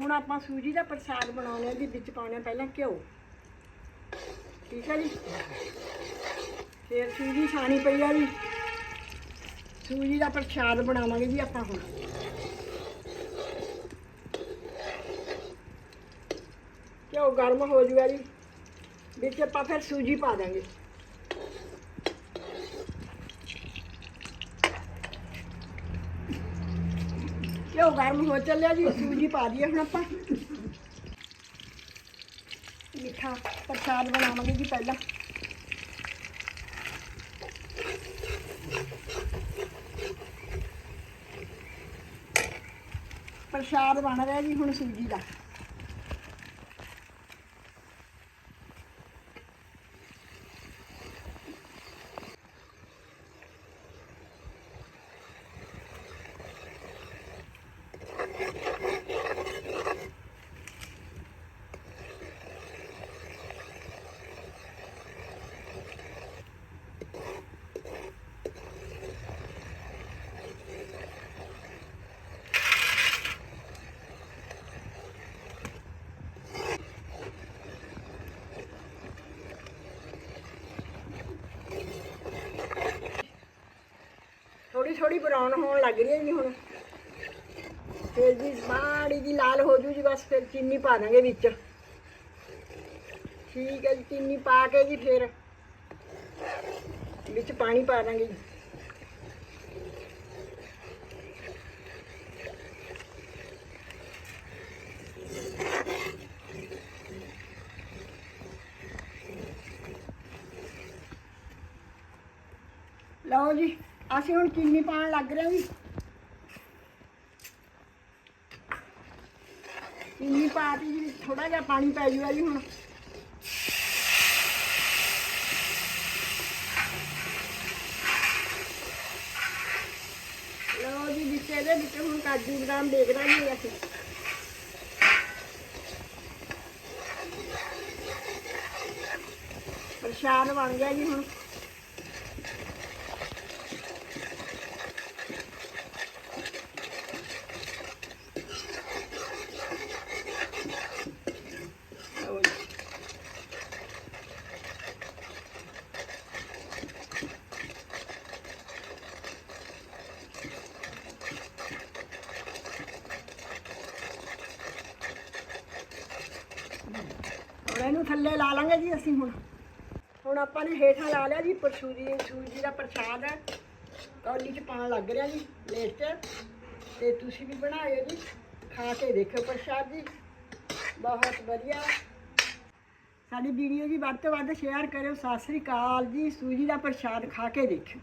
ਹੁਣ ਆਪਾਂ ਸੂਜੀ ਦਾ ਪ੍ਰਸਾਦ ਬਣਾਉਣੇ ਆ ਜੀ, ਵਿੱਚ ਪਾਉਣੇ ਆ ਪਹਿਲਾਂ ਘਿਓ। ਠੀਕ ਹੈ ਜੀ? ਫਿਰ ਸੂਜੀ ਛਾਣੀ ਪਈ ਆ ਜੀ। ਸੂਜੀ ਦਾ ਪ੍ਰਸਾਦ ਬਣਾਵਾਂਗੇ ਜੀ ਆਪਾਂ ਹੁਣ। ਘਿਓ ਗਰਮ ਹੋ ਜੂਗਾ ਜੀ। ਵਿੱਚ ਆਪਾਂ ਫਿਰ ਸੂਜੀ ਪਾ ਦਾਂਗੇ। ਘਿਓ ਗਰਮ ਹੋ ਚੱਲਿਆ ਜੀ, ਸੂਜੀ ਪਾ ਦਈਏ ਹੁਣ ਆਪਾਂ। ਮਿੱਠਾ ਪ੍ਰਸਾਦ ਬਣਾਵਾਂਗੇ ਜੀ ਪਹਿਲਾਂ। ਪ੍ਰਸਾਦ ਬਣ ਰਿਹਾ ਜੀ ਹੁਣ ਸੂਜੀ ਦਾ। ਥੋੜੀ ਥੋੜੀ ਹੋਣ ਲੱਗ ਰਹੀ ਹੈ ਜੀ ਹੁਣ। ਫਿਰ ਜੀ ਮਾੜੀ ਜੀ ਲਾਲ ਹੋ ਜੂ ਜੀ, ਬਸ ਫਿਰ ਚੀਨੀ ਪਾ ਦਾਂਗੇ ਵਿੱਚ। ਠੀਕ ਹੈ ਜੀ, ਚੀਨੀ ਪਾ ਕੇ ਜੀ ਫਿਰ ਵਿੱਚ ਪਾਣੀ ਪਾ ਦਾਂਗੇ ਜੀ। ਲਓ ਜੀ। ਅਸੀਂ ਹੁਣ ਚੀਨੀ ਪਾਉਣ ਲੱਗ ਰਹੇ ਹਾਂ ਜੀ। ਚੀਨੀ ਪਾ ਕੇ ਜੀ ਥੋੜਾ ਜਿਹਾ ਪਾਣੀ ਪੈ ਜੂਗਾ ਜੀ ਹੁਣ। ਲਓ ਜੀ, ਵਿੱਚ ਇਹਦੇ ਵਿੱਚ ਹੁਣ ਕਾਜੂ ਬਦਾਮ ਦੇਖ ਦਾਂਗੇ ਅਸੀਂ। ਪ੍ਰਸ਼ਾਦ ਬਣ ਗਿਆ ਜੀ ਹੁਣ। ਇਹਨੂੰ ਥੱਲੇ ਲਾ ਲਾਂਗੇ ਜੀ ਅਸੀਂ ਹੁਣ। ਹੁਣ ਆਪਾਂ ਨੇ ਹੇਠਾਂ ਲਾ ਲਿਆ ਜੀ ਪਰਸ਼ੂਰੀ ਸੂਜੀ ਦਾ ਪ੍ਰਸ਼ਾਦ ਹੈ। ਕੌਲੀ ਚ ਪਾਣ ਲੱਗ ਰਿਹਾ ਜੀ ਪਲੇਟ 'ਚ। ਤੇ ਤੁਸੀਂ ਵੀ ਬਣਾਇਓ ਜੀ, ਖਾ ਕੇ ਦੇਖਿਓ ਪ੍ਰਸ਼ਾਦ ਜੀ। ਬਹੁਤ ਵਧੀਆ। ਸਾਡੀ ਵੀਡੀਓ ਜੀ ਵੱਧ ਤੋਂ ਵੱਧ ਸ਼ੇਅਰ ਕਰਿਓ। ਸਤਿ ਸ੍ਰੀ ਅਕਾਲ ਜੀ ਸੂਜੀ ਦਾ ਪ੍ਰਸ਼ਾਦ ਖਾ ਕੇ ਦੇਖਿਓ।